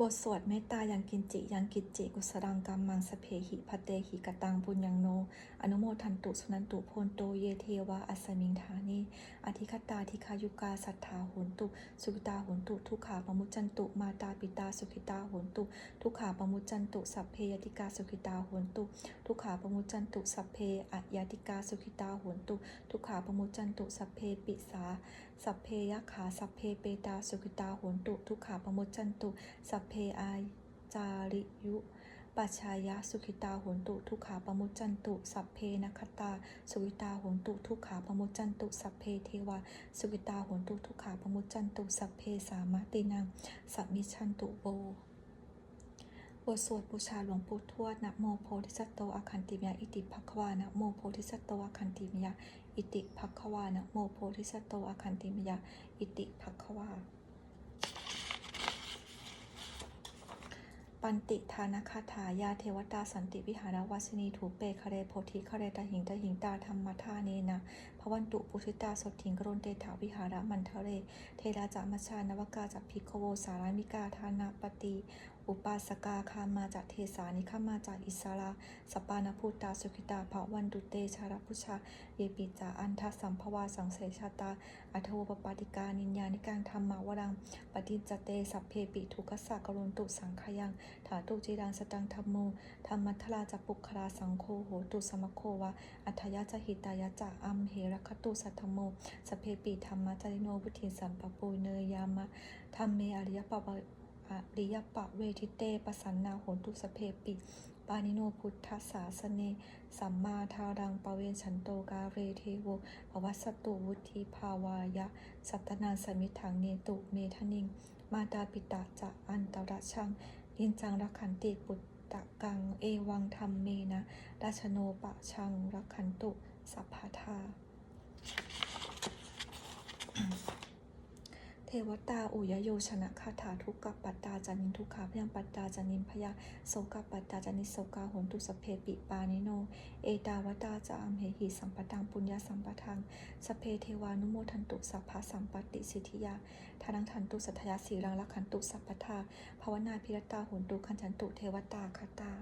บทสวดเมตตายังกินจิ ยังกิจจิ กุสรังกัมมังสเพหิพเตหิกตังปุญญังโน อนุโมทันตุสุนันตุโพนโตเยเทวะอัสมิงฐานิอธิคตาธิคายุกาสัทธาโหนตุ สุขิตาโหนตุทุขาปมุจจันตุ มาตาปิตาสุขิตาโหนตุ ทุขาปมุจจันตุ สัพเพยติกาสุขิตาโหนตุ ทุขาปมุจันตุ สัพเพอะยติกาสุขิตาโหนตุ ทุขาปมุจจันตุ สัพเพปิสาสัพเพยขาสัพเพเปตาสุขิตาโหนตุทุกขาปมุจจันตุ สัพเพอาจาริยุปัจชายะสุขิตาโหนตุทุกขาปมุจจันตุสัพเพนคตา สุขิตาโหนตุทุกขาปมุจจันตุสัพเพเทวาสุขิตาโหนตุทุกขาปมุจจันตุสัพเพสามตินังสัมมิชันตุโว บทสวดบูชาหลวงปู่ทวดนะโมโพธิสัตโตอาคันติมยาอิติภควานะโมโพธิสัตโตอาคันติมยาอิติภควานะโมโพธิสัตโตอาคันติมยาอิติภควาปันติทานคาถายาเทวตาสันติวิหารวัสนีถูเปคะเรโพธิคะเรตหิงตหิงตาธรรมทาเนนะพระวันตุปุชิตาสดถิงกรนเตถาวิหารมันเทเร เทราจามัชานวกาจากพิโกโวสารามิกาทานาปฏิ อุปาสกาคามาจากเทสานิขามาจากอิสราสปานพุตตาสุขิตาภวันตุเตชารพุชา เยปิจาอันทสัมภวาสังเสชาตา อัทโวปปาติกานิญญานิกังธรรมาวรัง ปฏิจเตสัพเพปิทุกสะกรุณตุสังขยัง ถาตุจิรังสตังธรรมโมธรรมัทลาจะปุคลาสังโฆโหตุสมโควะ อัทยาจหิตายะจะอัมเหรคตุสัทธโมสพเพปิธรรมะจริโนวุธิสัมปปุเนยามะธรรมเมอริยปปะ อริยปะเวทิเตปสันนาโหตุสเพปิ ปานิโนพุทธศาสเน สัมมาทารังปเวนฉันโตกาเรเทโวภวัสตุวุธิภาวายะ สัตนาสมิถังเนตุเมทนิง มาตาปิตาจะอันตระชังนินจังรักขันติปุตตะกัง เอวังธรรมเมนะราชโนปะชังรักขันตุสัพพทา เท วตาอุยโยชนะคาถาทุกขปัตตาจานินทุกขาพยังปัตตาจานินพยาโสกปัตตาจานิโสกาหนตุสเพปิปานิโน เอตาวตาจามเหหิสัมปตังปุญญาสัมปทังสเพเทวานุโมทันตุสัพพะสัมปติสิทธิยาทานังทันตุสัทยาสีรังลักขันตุสัพพทาภาวนาพิรตาโหนตุขันจันตุเทวตาคาตา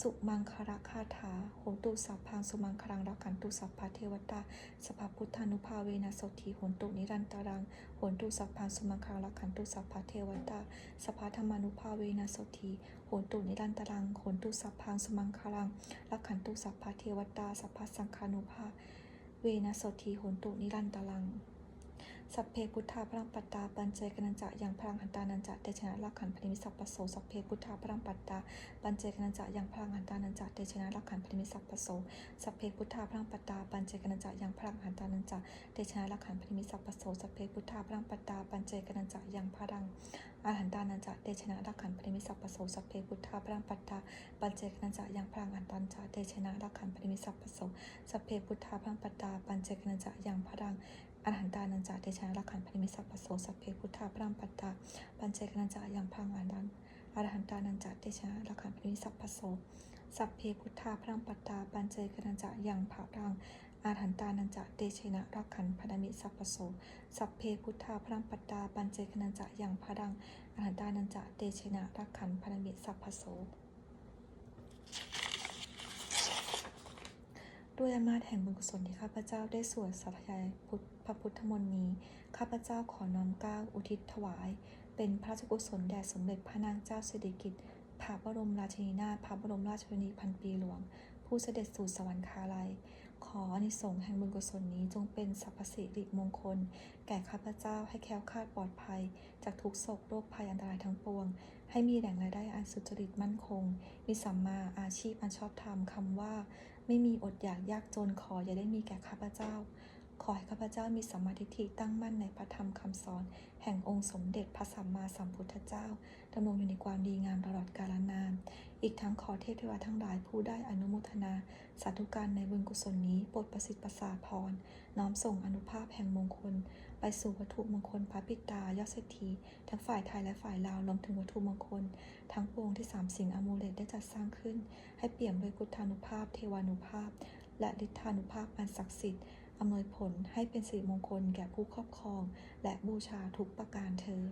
สุมังคระคาถาโหตุสัพพังสุมังคลังรักขันตุสัพพะเทวตาสัพพุทธานุภาเวนะสทีโหตุนิรันตารังโหตุสัพพังสุมังคลังรักขันตุสัพพะเทวตาสัพพธรรมานุภาเวนะสทีโหตุนิรันตารังโหตุสัพพังสุมังคลังรักขันตุสัพพะเทวตาสัพพสังฆานุภาเวนะสทีโหตุนิรันตารัง สัพเพพุทธาพรังปัตตาปัญเจกนันจะยังพลังหันตานันจะเตชนะลักขันพนิมิสัพปโสสัพเพพุทธาพรังปัตตาปัญเจกนันจะยังพลังหันตานันจะเตชนะลักขันพนิมิสัพปโสสัพเพพุทธาพรังปัตตาปัญเจกนันจะยังพลังหันตานันจะเตชนะลักขันพนิมิสัพปโสสัพเพพุทธาพรังปัตตาปัญเจกนันจะยังพลังอาหันตานันจะเตชนะลักขันพนิมิสัพปโสสัพเพพุทธาพรังปัตตาปัญเจกนันจะยังพลังหันตานันจะเตชนะลักขันพนิมิสัพปโสสัพเพพุทธาพรังปัตตาปัญเจกนันจะยังพลัง อรหันตานันจาเตชะรักขันพนิมิสัพปโสสัพเพพุทธาพรังปัตตาปัญเจกนันจายังพังอานันอรหันตานันจาเตชะรักขันพนิมิสัพปโส สัพเพพุทธาพรังปัตตาปัญเจกนันจายังพารังอรหันตานันจาเตชนะรักขันพนิมิสัพปโสสัพเพพุทธาพรังปัตตาปัญเจกนันจายังพารังอรหันตานันจาเตชนะรักขันพนิมิสัพปโส ด้วยอำนาจแห่งบุญกุศลที่ข้าพเจ้าได้สวดสาธยายพุทธพระพุทธมนต์นี้ ข้าพเจ้าขอน้อมก้าวอุทิศถวาย เป็นพระราชกุศลแด่สมเด็จพระนางเจ้าสิริกิติ์พระบรมราชินีนาถพระบรมราชชนนีพันปีหลวง ผู้เสด็จสู่สวรรคาลัย ขออนิสงส์แห่งบุญกุศลนี้จงเป็นสรรพสิริมงคล แก่ข้าพเจ้าให้แคล้วคลาดปลอดภัย จากทุกโศกโรคภัยอันตรายทั้งปวง ให้มีแหล่งรายได้อันสุจริตมั่นคง มีสัมมาอาชีพอันชอบธรรมคำว่า ไม่มีอดอยากยากจนขออย่าได้มีแก่ข้าพเจ้า ขอให้ข้าพเจ้ามีสัมมาทิฏฐิตั้งมั่นในพระธรรมคำสอน แห่งองค์สมเด็จพระสัมมาสัมพุทธเจ้าดำรงอยู่ในความดีงามตลอดกาลนาน อีกทั้งขอเทพเทวาทั้งหลายผู้ได้อนุโมทนา สาธุการในบุญกุศลนี้โปรดประสิทธิ์ประสาทพรน้อมส่งอนุภาพแห่งมงคล ไปสู่วัตถุมงคลพระปิตายอดเศรษฐีทั้งฝ่ายไทยและฝ่ายลาวรวมถึงวัตถุมงคล ทั้งปวงที่สามสิ่งอมูเลตได้จัดสร้างขึ้น ให้เปี่ยมด้วยพุทธานุภาพ เทวานุภาพ และฤทธานุภาพอันศักดิ์สิทธิ์อำนวยผลให้เป็นสิริมงคลแก่ผู้ครอบครอง และบูชาทุกประการเธอ